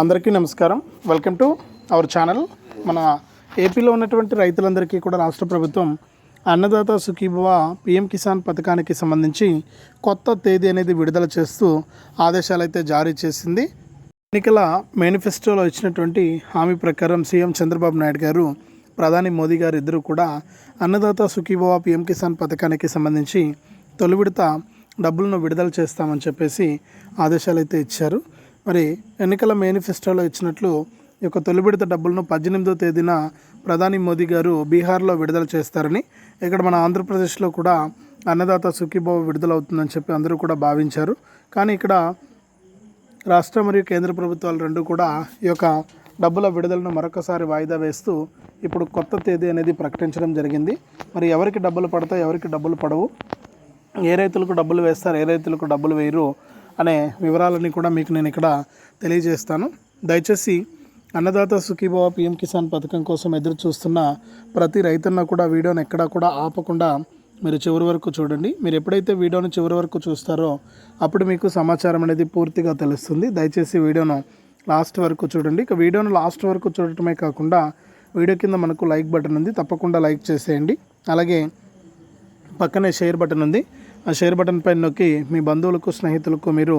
అందరికీ నమస్కారం. Welcome to our channel మన ఏపీలో ఉన్నటువంటి రైతులందరికీ కూడా రాష్ట్ర ప్రభుత్వం అన్నదాత సుఖీభవ పిఎం కిసాన్ పథకానికి సంబంధించి కొత్త తేదీ అనేది విడుదల చేస్తూ ఆదేశాలు అయితే జారీ చేసింది. ఎన్నికల మేనిఫెస్టోలో ఇచ్చినటువంటి హామీ ప్రకారం సీఎం చంద్రబాబు నాయుడు గారు ప్రధాని మోదీ గారు ఇద్దరు కూడా అన్నదాత సుఖీభవ పిఎం కిసాన్ పథకానికి సంబంధించి తొలి విడత డబ్బులను విడుదల చేస్తామని చెప్పేసి ఆదేశాలు అయితే ఇచ్చారు. మరి ఎన్నికల మేనిఫెస్టోలో ఇచ్చినట్లు ఈ యొక్క తొలి విడత డబ్బులను పద్దెనిమిదో తేదీన ప్రధాని మోదీ గారు బీహార్లో విడుదల చేస్తారని ఇక్కడ మన ఆంధ్రప్రదేశ్లో కూడా అన్నదాత సుఖీభావ విడుదలవుతుందని చెప్పి అందరూ కూడా భావించారు. కానీ ఇక్కడ రాష్ట్ర మరియు కేంద్ర ప్రభుత్వాలు రెండు కూడా ఈ యొక్క డబ్బుల విడుదలను మరొకసారి వాయిదా వేస్తూ ఇప్పుడు కొత్త తేదీ అనేది ప్రకటించడం జరిగింది. మరి ఎవరికి డబ్బులు పడతాయి ఎవరికి డబ్బులు పడవు. ఏ రైతులకు డబ్బులు వేస్తారు ఏ రైతులకు డబ్బులు వేయరు అనే వివరాలన్నీ కూడా మీకు నేను ఇక్కడ తెలియజేస్తాను. దయచేసి అన్నదాత సుఖీభావ పిఎం కిసాన్ పథకం కోసం ఎదురు చూస్తున్న ప్రతి రైతున్న కూడా వీడియోని ఎక్కడా కూడా ఆపకుండా మీరు చివరి వరకు చూడండి. మీరు ఎప్పుడైతే వీడియోని చివరి వరకు చూస్తారో అప్పుడు మీకు సమాచారం అనేది పూర్తిగా తెలుస్తుంది. దయచేసి వీడియోను లాస్ట్ వరకు చూడండి. ఇక వీడియోను లాస్ట్ వరకు చూడటమే కాకుండా వీడియో కింద మనకు లైక్ బటన్ ఉంది. తప్పకుండా లైక్ చేసేయండి. అలాగే పక్కనే షేర్ బటన్ ఉంది. ఆ షేర్ బటన్ పైన నొక్కి మీ బంధువులకు స్నేహితులకు మీరు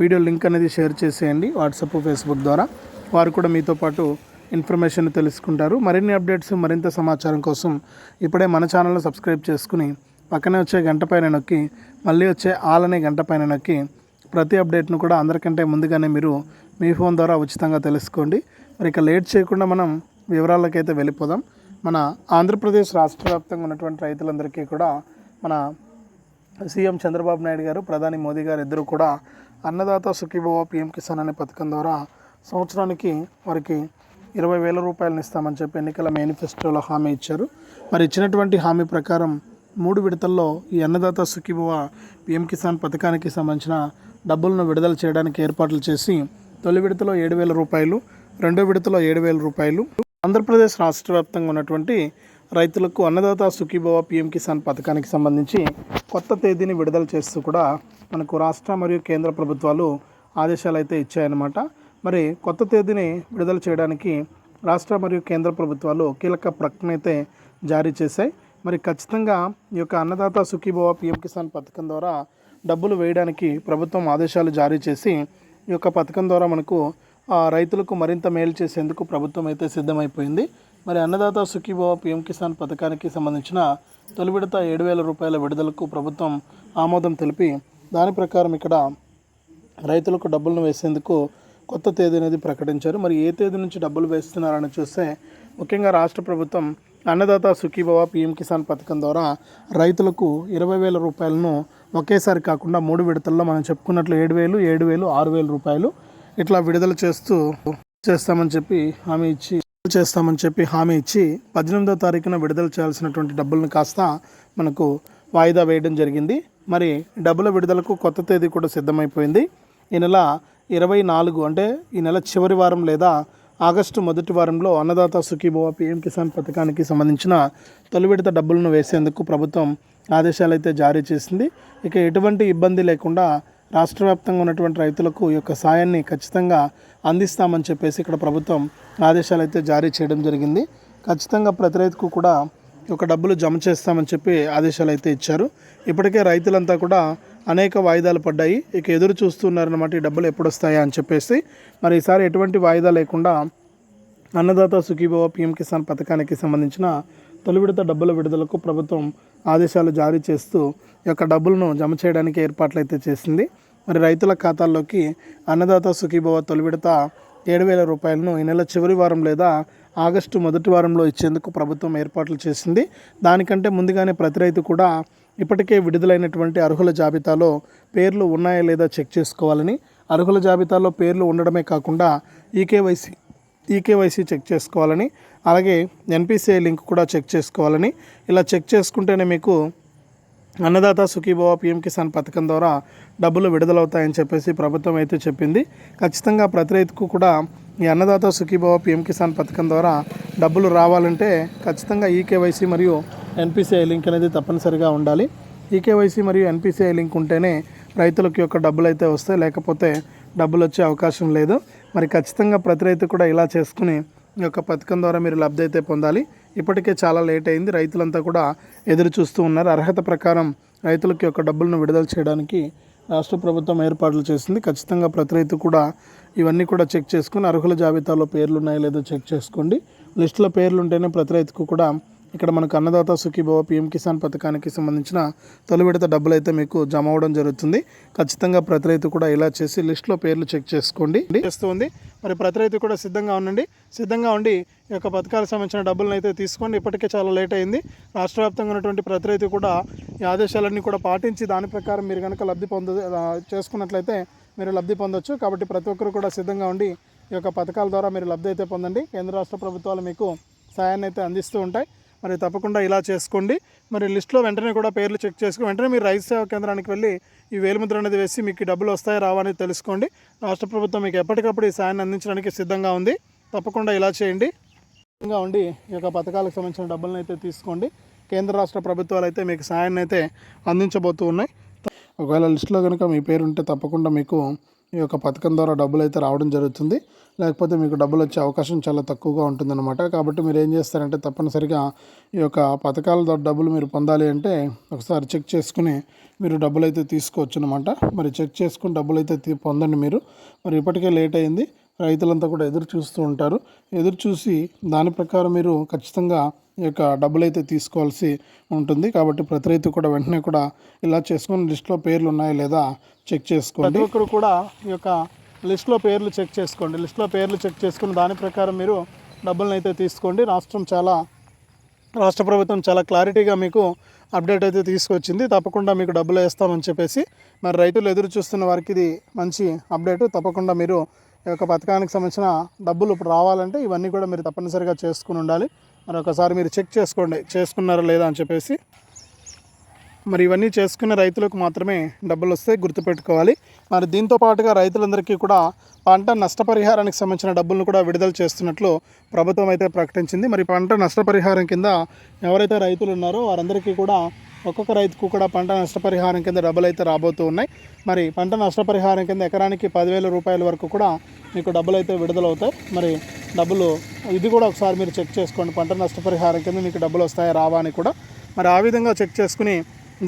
వీడియో లింక్ అనేది షేర్ చేసేయండి వాట్సాప్ ఫేస్బుక్ ద్వారా. వారు కూడా మీతో పాటు ఇన్ఫర్మేషన్ తెలుసుకుంటారు. మరిన్ని అప్డేట్స్ మరింత సమాచారం కోసం ఇప్పుడే మన ఛానల్ను సబ్స్క్రైబ్ చేసుకుని పక్కనే వచ్చే గంట పైన నొక్కి మళ్ళీ వచ్చే ఆల్ అనే గంట పైన నొక్కి ప్రతి అప్డేట్ను కూడా అందరికంటే ముందుగానే మీరు మీ ఫోన్ ద్వారా ఉచితంగా తెలుసుకోండి. మరి ఇక లేట్ చేయకుండా మనం వివరాలకైతే వెళ్ళిపోదాం. మన ఆంధ్రప్రదేశ్ రాష్ట్ర వ్యాప్తంగా ఉన్నటువంటి రైతులందరికీ కూడా మన సీఎం చంద్రబాబు నాయుడు గారు ప్రధాని మోదీ గారు ఇద్దరు కూడా అన్నదాత సుఖీభవ పిఎం కిసాన్ అనే పథకం ద్వారా సంవత్సరానికి వారికి ఇరవై వేల రూపాయలను ఇస్తామని చెప్పి ఎన్నికల మేనిఫెస్టోలో హామీ ఇచ్చారు. మరి ఇచ్చినటువంటి హామీ ప్రకారం మూడు విడతల్లో ఈ అన్నదాత సుఖీభవ పిఎం కిసాన్ పథకానికి సంబంధించిన డబ్బులను విడుదల చేయడానికి ఏర్పాట్లు చేసి తొలి విడతలో ఏడు వేల రూపాయలు రెండో విడతలో ఏడు వేల రూపాయలు. ఆంధ్రప్రదేశ్ రాష్ట్ర వ్యాప్తంగా ఉన్నటువంటి రైతులకు అన్నదాత సుఖీభవ పిఎం కిసాన్ పథకానికి సంబంధించి కొత్త తేదీని విడుదల చేస్తూ కూడా మనకు రాష్ట్ర మరియు కేంద్ర ప్రభుత్వాలు ఆదేశాలు అయితే ఇచ్చాయన్నమాట. మరి కొత్త తేదీని విడుదల చేయడానికి రాష్ట్ర మరియు కేంద్ర ప్రభుత్వాలు కీలక ప్రకటన అయితే జారీ చేశాయి. మరి ఖచ్చితంగా ఈ యొక్క అన్నదాత సుఖీభవ పిఎం కిసాన్ పథకం ద్వారా డబ్బులు వేయడానికి ప్రభుత్వం ఆదేశాలు జారీ చేసి ఈ యొక్క పథకం ద్వారా మనకు ఆ, రైతులకు మరింత మేలు చేసేందుకు ప్రభుత్వం అయితే సిద్ధమైపోయింది. మరి అన్నదాత సుఖీభవ పిఎం కిసాన్ పథకానికి సంబంధించిన తొలి విడత ఏడు వేల రూపాయల విడుదలకు ప్రభుత్వం ఆమోదం తెలిపి దాని ప్రకారం ఇక్కడ రైతులకు డబ్బులను వేసేందుకు కొత్త తేదీ అనేది ప్రకటించారు. మరి ఏ తేదీ నుంచి డబ్బులు వేస్తున్నారని చూస్తే ముఖ్యంగా రాష్ట్ర ప్రభుత్వం అన్నదాత సుఖీభవ పిఎం కిసాన్ పథకం ద్వారా రైతులకు ఇరవై వేల రూపాయలను ఒకేసారి కాకుండా మూడు విడతల్లో మనం చెప్పుకున్నట్లు ఏడు వేలు ఏడు వేలు ఆరు వేల రూపాయలు ఇట్లా విడుదల చేస్తూ చేస్తామని చెప్పి హామీ ఇచ్చి చేస్తామని చెప్పి హామీ ఇచ్చి పద్దెనిమిదో తారీఖున విడుదల చేయాల్సినటువంటి డబ్బులను కాస్త మనకు వాయిదా వేయడం జరిగింది. మరి డబ్బుల విడుదలకు కొత్త తేదీ కూడా సిద్ధమైపోయింది. ఈ నెల ఇరవై నాలుగు అంటే ఈ నెల చివరి వారం లేదా ఆగస్టు మొదటి వారంలో అన్నదాత సుఖీభవ పిఎం కిసాన్ పథకానికి సంబంధించిన తొలి విడత డబ్బులను వేసేందుకు ప్రభుత్వం ఆదేశాలు అయితే జారీ చేసింది. ఇక ఎటువంటి ఇబ్బంది లేకుండా రాష్ట్ర వ్యాప్తంగా ఉన్నటువంటి రైతులకు ఈ యొక్క సాయాన్ని ఖచ్చితంగా అందిస్తామని చెప్పేసి ఇక్కడ ప్రభుత్వం ఆదేశాలు అయితే జారీ చేయడం జరిగింది. ఖచ్చితంగా ప్రతి రైతుకు కూడా ఒక డబ్బులు జమ చేస్తామని చెప్పి ఆదేశాలు అయితే ఇచ్చారు. ఇప్పటికే రైతులంతా కూడా అనేక వాయిదాలు పడ్డాయి. ఇక ఎదురు చూస్తున్నారన్నమాట ఈ డబ్బులు ఎప్పుడు వస్తాయా అని చెప్పేసి. మరి ఈసారి ఎటువంటి వాయిదా లేకుండా అన్నదాత సుఖీభవ పిఎం కిసాన్ పథకానికి సంబంధించిన తొలి విడత డబ్బుల విడుదలకు ప్రభుత్వం ఆదేశాలు జారీ చేస్తూ ఈ యొక్క డబ్బులను జమ చేయడానికి ఏర్పాట్లు అయితే చేసింది. మరి రైతుల ఖాతాల్లోకి అన్నదాత సుఖీభవ తొలి విడత ఏడు వేల రూపాయలను ఈ నెల చివరి వారం లేదా ఆగస్టు మొదటి వారంలో ఇచ్చేందుకు ప్రభుత్వం ఏర్పాట్లు చేసింది. దానికంటే ముందుగానే ప్రతి రైతు కూడా ఇప్పటికే విడుదలైనటువంటి అర్హుల జాబితాలో పేర్లు ఉన్నాయా లేదా చెక్ చేసుకోవాలని అర్హుల జాబితాలో పేర్లు ఉండడమే కాకుండా ఈకేవైసీ ఈకేవైసీ చెక్ చేసుకోవాలని అలాగే ఎన్పిసిఐ లింక్ కూడా చెక్ చేసుకోవాలని. ఇలా చెక్ చేసుకుంటేనే మీకు అన్నదాత సుఖీభవ పిఎం కిసాన్ పథకం ద్వారా డబ్బులు విడుదలవుతాయని చెప్పేసి ప్రభుత్వం అయితే చెప్పింది. ఖచ్చితంగా ప్రతి రైతుకు కూడా ఈ అన్నదాత సుఖీభవ పిఎం కిసాన్ పథకం ద్వారా డబ్బులు రావాలంటే ఖచ్చితంగా ఈకేవైసీ మరియు ఎన్పిసిఐ లింక్ అనేది తప్పనిసరిగా ఉండాలి. ఈకేవైసీ మరియు ఎన్పిసిఐ లింక్ ఉంటేనే రైతులకు యొక్క డబ్బులు అయితే వస్తాయి. లేకపోతే డబ్బులు వచ్చే అవకాశం లేదు. మరి ఖచ్చితంగా ప్రతి రైతు కూడా ఇలా చేసుకుని ఈ యొక్క పథకం ద్వారా మీరు లబ్ధి అయితే పొందాలి. ఇప్పటికే చాలా లేట్ అయింది. రైతులంతా కూడా ఎదురు చూస్తూ ఉన్నారు. అర్హత ప్రకారం రైతులకి యొక్క డబ్బులను విడుదల చేయడానికి రాష్ట్ర ప్రభుత్వం ఏర్పాట్లు చేసింది. ఖచ్చితంగా ప్రతి రైతు కూడా ఇవన్నీ కూడా చెక్ చేసుకుని అర్హుల జాబితాలో పేర్లు ఉన్నాయో లేదో చెక్ చేసుకోండి. లిస్టులో పేర్లు ఉంటేనే ప్రతి రైతుకు కూడా ఇక్కడ మనకు అన్నదాత సుఖీభవ పిఎం కిసాన్ పథకానికి సంబంధించిన తొలి విడత డబ్బులు అయితే మీకు జమ అవ్వడం జరుగుతుంది. ఖచ్చితంగా ప్రతి రైతు కూడా ఇలా చేసి లిస్టులో పేర్లు చెక్ చేసుకోండి. చేస్తుంది మరి ప్రతి రైతు కూడా సిద్ధంగా ఉండండి. సిద్ధంగా ఉండి ఈ యొక్క పథకాలకు సంబంధించిన డబ్బులను అయితే తీసుకోండి. ఇప్పటికే చాలా లేట్ అయింది. రాష్ట్ర వ్యాప్తంగా ఉన్నటువంటి ప్రతి రైతు కూడా ఈ ఆదేశాలన్నీ కూడా పాటించి దాని ప్రకారం మీరు కనుక లబ్ధి పొంద చేసుకున్నట్లయితే మీరు లబ్ధి పొందొచ్చు. కాబట్టి ప్రతి ఒక్కరు కూడా సిద్ధంగా ఉండి ఈ యొక్క పథకాల ద్వారా మీరు లబ్ధి అయితే పొందండి. కేంద్ర రాష్ట్ర ప్రభుత్వాలు మీకు సాయాన్ని అయితే అందిస్తూ ఉంటాయి. మరి తప్పకుండా ఇలా చేసుకోండి. మరి లిస్ట్లో వెంటనే కూడా పేర్లు చెక్ చేసుకుని వెంటనే మీరు రైతు సేవా కేంద్రానికి వెళ్ళి ఈ వేలుముద్ర అనేది వేసి మీకు డబ్బులు వస్తాయా రావా అనేది తెలుసుకోండి. రాష్ట్ర ప్రభుత్వం మీకు ఎప్పటికప్పుడు ఈ సాయాన్ని అందించడానికి సిద్ధంగా ఉంది. తప్పకుండా ఇలా చేయండి. సిద్ధంగా ఉండి ఈ యొక్క పథకాలకు సంబంధించిన డబ్బులను అయితే తీసుకోండి. కేంద్ర రాష్ట్ర ప్రభుత్వాలు అయితే మీకు సాయాన్ని అయితే అందించబోతూ ఉన్నాయి. ఒకవేళ లిస్టులో కనుక మీ పేరు ఉంటే తప్పకుండా మీకు ఈ యొక్క పథకం ద్వారా డబ్బులు అయితే రావడం జరుగుతుంది. లేకపోతే మీకు డబ్బులు వచ్చే అవకాశం చాలా తక్కువగా ఉంటుందన్నమాట. కాబట్టి మీరు ఏం చేస్తారంటే తప్పనిసరిగా ఈ యొక్క పథకాల ద్వారా డబ్బులు మీరు పొందాలి అంటే ఒకసారి చెక్ చేసుకుని మీరు డబ్బులు అయితే తీసుకోవచ్చు అనమాట మరి చెక్ చేసుకుని డబ్బులు అయితే తీ- పొందండి మీరు. మరి ఇప్పటికే లేట్ అయింది. రైతులంతా కూడా ఎదురు చూస్తూ ఉంటారు. ఎదురు చూసి దాని ప్రకారం మీరు ఖచ్చితంగా ఈ యొక్క డబ్బులు అయితే తీసుకోవాల్సి ఉంటుంది. కాబట్టి ప్రతి రైతు కూడా వెంటనే కూడా ఇలా చేసుకుని లిస్ట్లో పేర్లు ఉన్నాయా లేదా చెక్ చేసుకోండి. ఒకరు కూడా ఈ యొక్క లిస్ట్లో పేర్లు చెక్ చేసుకోండి. లిస్ట్లో పేర్లు చెక్ చేసుకుని దాని ప్రకారం మీరు డబ్బులను అయితే తీసుకోండి. రాష్ట్రం చాలా రాష్ట్ర ప్రభుత్వం చాలా క్లారిటీగా మీకు అప్డేట్ అయితే తీసుకొచ్చింది. తప్పకుండా మీకు డబ్బులు వేస్తామని చెప్పేసి మరి రైతులు ఎదురు చూస్తున్న వారికి ఇది మంచి అప్డేట్. తప్పకుండా మీరు ఈ యొక్క పథకానికి సంబంధించిన డబ్బులు ఇప్పుడు రావాలంటే ఇవన్నీ కూడా మీరు తప్పనిసరిగా చేసుకుని ఉండాలి. మరి ఒకసారి మీరు చెక్ చేసుకోండి చేసుకున్నారా లేదా అని చెప్పేసి. మరి ఇవన్నీ చేసుకున్న రైతులకు మాత్రమే డబ్బులు వస్తే గుర్తుపెట్టుకోవాలి. మరి దీంతో పాటుగా రైతులందరికీ కూడా పంట నష్టపరిహారానికి సంబంధించిన డబ్బులను కూడా విడుదల చేస్తున్నట్లు ప్రభుత్వం అయితే ప్రకటించింది. మరి పంట నష్టపరిహారం కింద ఎవరైతే రైతులు ఉన్నారో వారందరికీ కూడా ఒక్కొక్క రైతుకు కూడా పంట నష్టపరిహారం కింద డబ్బులు అయితే రాబోతూ ఉన్నాయి. మరి పంట నష్టపరిహారం కింద ఎకరానికి పదివేల రూపాయల వరకు కూడా మీకు డబ్బులు అయితే విడుదలవుతాయి. మరి డబ్బులు ఇది కూడా ఒకసారి మీరు చెక్ చేసుకోండి. పంట నష్టపరిహారం కింద మీకు డబ్బులు వస్తాయా రావా అని కూడా. మరి ఆ విధంగా చెక్ చేసుకుని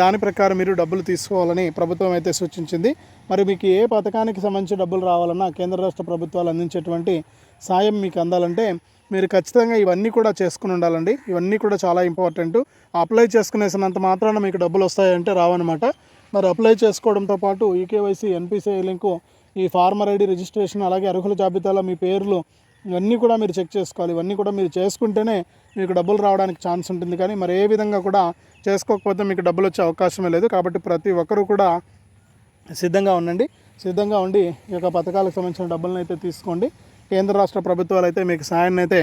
దాని ప్రకారం మీరు డబ్బులు తీసుకోవాలని ప్రభుత్వం అయితే సూచించింది. మరి మీకు ఏ పథకానికి సంబంధించి డబ్బులు రావాలన్నా కేంద్ర రాష్ట్ర ప్రభుత్వాలు అందించేటువంటి సాయం మీకు అందాలంటే మీరు ఖచ్చితంగా ఇవన్నీ కూడా చేసుకుని ఉండాలండి. ఇవన్నీ కూడా చాలా ఇంపార్టెంట్. అప్లై చేసుకునేసినంత మాత్రాన మీకు డబ్బులు వస్తాయంటే రావన్నమాట. మరి అప్లై చేసుకోవడంతో పాటు ఈకేవైసీ ఎన్పిసిఐ లింకు ఈ ఫార్మర్ ఐడి రిజిస్ట్రేషన్ అలాగే అర్హుల జాబితాలో మీ పేర్లు ఇవన్నీ కూడా మీరు చెక్ చేసుకోవాలి. ఇవన్నీ కూడా మీరు చేసుకుంటేనే మీకు డబ్బులు రావడానికి ఛాన్స్ ఉంటుంది. కానీ మరి ఏ విధంగా కూడా చేసుకోకపోతే మీకు డబ్బులు వచ్చే అవకాశమే లేదు. కాబట్టి ప్రతి ఒక్కరూ కూడా సిద్ధంగా ఉండండి. సిద్ధంగా ఉండి ఈ యొక్క పథకాలకు సంబంధించిన డబ్బులను అయితే తీసుకోండి. కేంద్ర రాష్ట్ర ప్రభుత్వాలు అయితే మీకు సాయాన్ని అయితే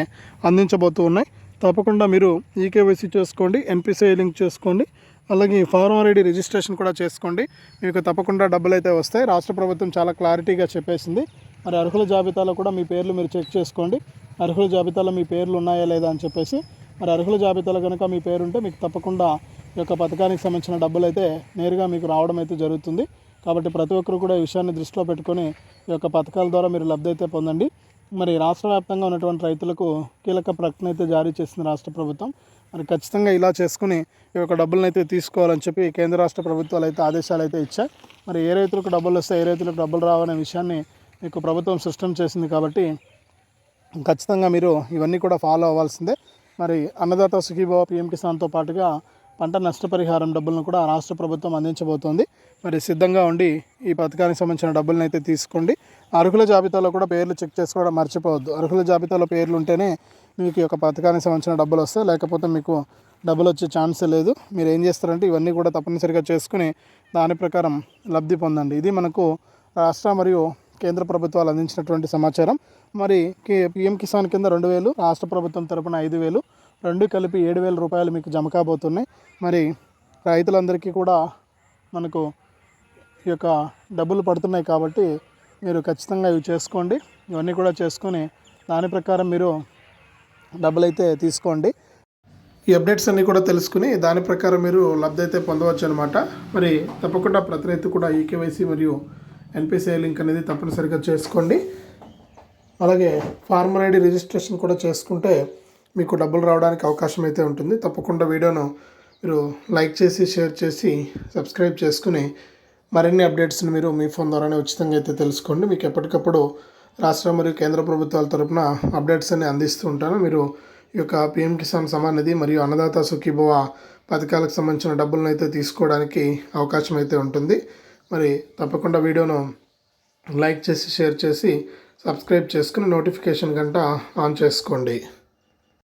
అందించబోతూ ఉన్నాయి. తప్పకుండా మీరు ఈకేవైసీ చేసుకోండి ఎన్పిసిఐ లింక్ చేసుకోండి అలాగే ఫార్మర్ ఐడి రిజిస్ట్రేషన్ కూడా చేసుకోండి. మీకు తప్పకుండా డబ్బులు అయితే వస్తాయి. రాష్ట్ర ప్రభుత్వం చాలా క్లారిటీగా చెప్పేసింది. మరి అర్హుల జాబితాలో కూడా మీ పేర్లు మీరు చెక్ చేసుకోండి. అర్హుల జాబితాలో మీ పేర్లు ఉన్నాయా లేదా అని చెప్పేసి. మరి అర్హుల జాబితాలో కనుక మీ పేరు ఉంటే మీకు తప్పకుండా ఈ యొక్క పథకానికి సంబంధించిన డబ్బులు అయితే నేరుగా మీకు రావడం అయితే జరుగుతుంది. కాబట్టి ప్రతి ఒక్కరు కూడా ఈ విషయాన్ని దృష్టిలో పెట్టుకొని ఈ యొక్క పథకాల ద్వారా మీరు లబ్ధి అయితే పొందండి. మరి రాష్ట్ర వ్యాప్తంగా ఉన్నటువంటి రైతులకు కీలక ప్రకటన అయితే జారీ చేసింది రాష్ట్ర ప్రభుత్వం. మరి ఖచ్చితంగా ఇలా చేసుకుని ఈ యొక్క డబ్బులను అయితే తీసుకోవాలని చెప్పి కేంద్ర రాష్ట్ర ప్రభుత్వాలు అయితే ఆదేశాలు అయితే ఇచ్చాయి. మరి ఏ రైతులకు డబ్బులు వస్తాయి ఏ రైతులకు డబ్బులు రావనే విషయాన్ని మీకు ప్రభుత్వం సిస్టమ్ చేసింది కాబట్టి ఖచ్చితంగా మీరు ఇవన్నీ కూడా ఫాలో అవ్వాల్సిందే. మరి అన్నదాత సుఖీభావ పిఎం కిసాన్తో పాటుగా పంట నష్టపరిహారం డబ్బులను కూడా రాష్ట్ర ప్రభుత్వం అందించబోతోంది. మరి సిద్ధంగా ఉండి ఈ పథకానికి సంబంధించిన డబ్బులను అయితే తీసుకోండి. అర్హుల జాబితాలో కూడా పేర్లు చెక్ చేసుకోవడం మర్చిపోవద్దు. అర్హుల జాబితాలో పేర్లు ఉంటేనే మీకు ఈ యొక్క పథకానికి సంబంధించిన డబ్బులు వస్తాయి. లేకపోతే మీకు డబ్బులు వచ్చే ఛాన్సే లేదు. మీరు ఏం చేస్తారంటే ఇవన్నీ కూడా తప్పనిసరిగా చేసుకుని దాని ప్రకారం లబ్ధి పొందండి. ఇది మనకు రాష్ట్ర మరియు కేంద్ర ప్రభుత్వాలు అందించినటువంటి సమాచారం. మరి కే పిఎం కిసాన్ కింద రెండు వేలు రాష్ట్ర ప్రభుత్వం తరపున ఐదు వేలు రెండు కలిపి ఏడు వేల రూపాయలు మీకు జమ కాబోతున్నాయి. మరి రైతులందరికీ కూడా మనకు ఈ యొక్క డబ్బులు పడుతున్నాయి కాబట్టి మీరు ఖచ్చితంగా ఇవి చేసుకోండి. ఇవన్నీ కూడా చేసుకొని దాని ప్రకారం మీరు డబ్బులు అయితే తీసుకోండి. ఈ అప్డేట్స్ అన్నీ కూడా తెలుసుకుని దాని ప్రకారం మీరు లబ్ధి అయితే పొందవచ్చు అనమాట మరి తప్పకుండా ప్రతి రైతు కూడా ఈకేవైసీ మరియు ఎన్పిసిఐ లింక్ అనేది తప్పనిసరిగా చేసుకోండి. అలాగే ఫార్మర్ ఐడి రిజిస్ట్రేషన్ కూడా చేసుకుంటే మీకు డబ్బులు రావడానికి అవకాశం అయితే ఉంటుంది. తప్పకుండా వీడియోను మీరు లైక్ చేసి షేర్ చేసి సబ్స్క్రైబ్ చేసుకుని మరిన్ని అప్డేట్స్ని మీరు మీ ఫోన్ ద్వారానే ఉచితంగా అయితే తెలుసుకోండి. మీకు ఎప్పటికప్పుడు రాష్ట్ర మరియు కేంద్ర ప్రభుత్వాల తరపున అప్డేట్స్ అన్ని అందిస్తూ ఉంటాను. మీరు ఈ యొక్క పిఎం కిసాన్ సమాన్ నిధి మరియు అన్నదాత సుఖీభవ పథకాలకు సంబంధించిన డబ్బులను అయితే తీసుకోవడానికి అవకాశం అయితే ఉంటుంది. మరి తప్పకుండా వీడియోను లైక్ చేసి షేర్ చేసి సబ్స్క్రైబ్ చేసుకుని నోటిఫికేషన్ గంట ఆన్ చేసుకోండి.